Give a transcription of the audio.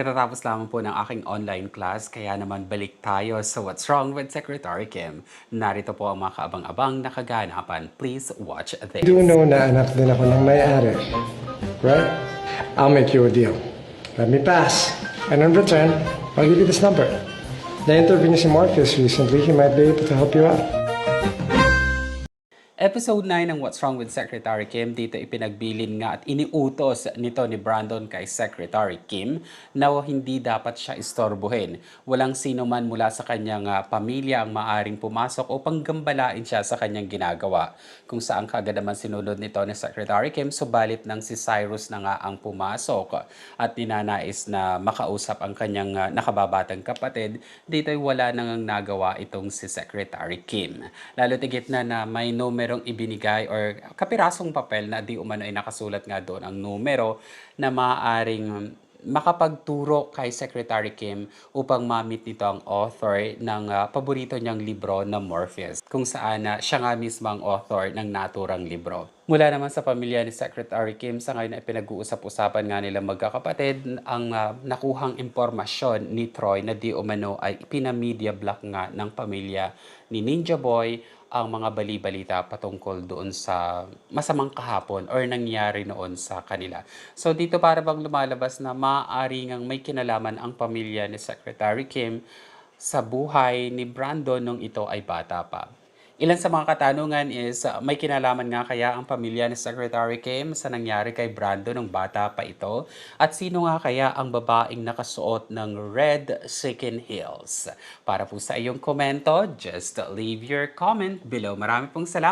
Katatapos lamang po ng aking online class, kaya naman balik tayo sa What's Wrong with Secretary Kim. Narito po ang mga kaabang-abang na kaganapan. Please watch this. do know na anak din ako ng may-ari. Right? I'll make you a deal. Let me pass. And in return, I'll give you this number. Na-interview niya si Marcus recently. He might be able to help you out. Episode 9 ng What's Wrong with Secretary Kim, dito ipinagbilin nga at iniutos nito ni Brandon kay Secretary Kim na hindi dapat siya istorbohin. Walang sino man mula sa kanyang ah, pamilya ang maaring pumasok upang gambalain siya sa kanyang ginagawa. Kung saan kagad naman sinunod nito ni Secretary Kim, subalit nang si Cyrus na nga ang pumasok at ninanais na makausap ang kanyang ah, nakababatang kapatid, dito'y wala nang nagawa itong si Secretary Kim. Lalo tigit na na may numerong ibinigay or kapirasong papel na di umano ay nakasulat nga doon ang numero na maaaring makapagturo kay Secretary Kim upang ma-meet nito ang author ng ah, paborito niyang libro na Morpheus, kung saan ah, siya nga mismo ang author ng naturang libro. Mula naman sa pamilya ni Secretary Kim, sa ngayon ay pinag-uusap-usapan nga nila magkakapatid ang ah, nakuhang impormasyon ni Troy na di umano ay pinamedia block nga ng pamilya ni Ninja Boy ang mga bali-balita patungkol doon sa masamang kahapon or nangyari noon sa kanila. So dito para bang lumalabas na maaari ngang may kinalaman ang pamilya ni Secretary Kim sa buhay ni Brandon nung ito ay bata pa. Ilan sa mga katanungan is, uh, may kinalaman nga kaya ang pamilya ni Secretary Kim sa nangyari kay Brandon nung bata pa ito? At sino nga kaya ang babaeng nakasuot ng red Sikin Heels? Para po sa iyong komento, just leave your comment below. Marami pong salamat.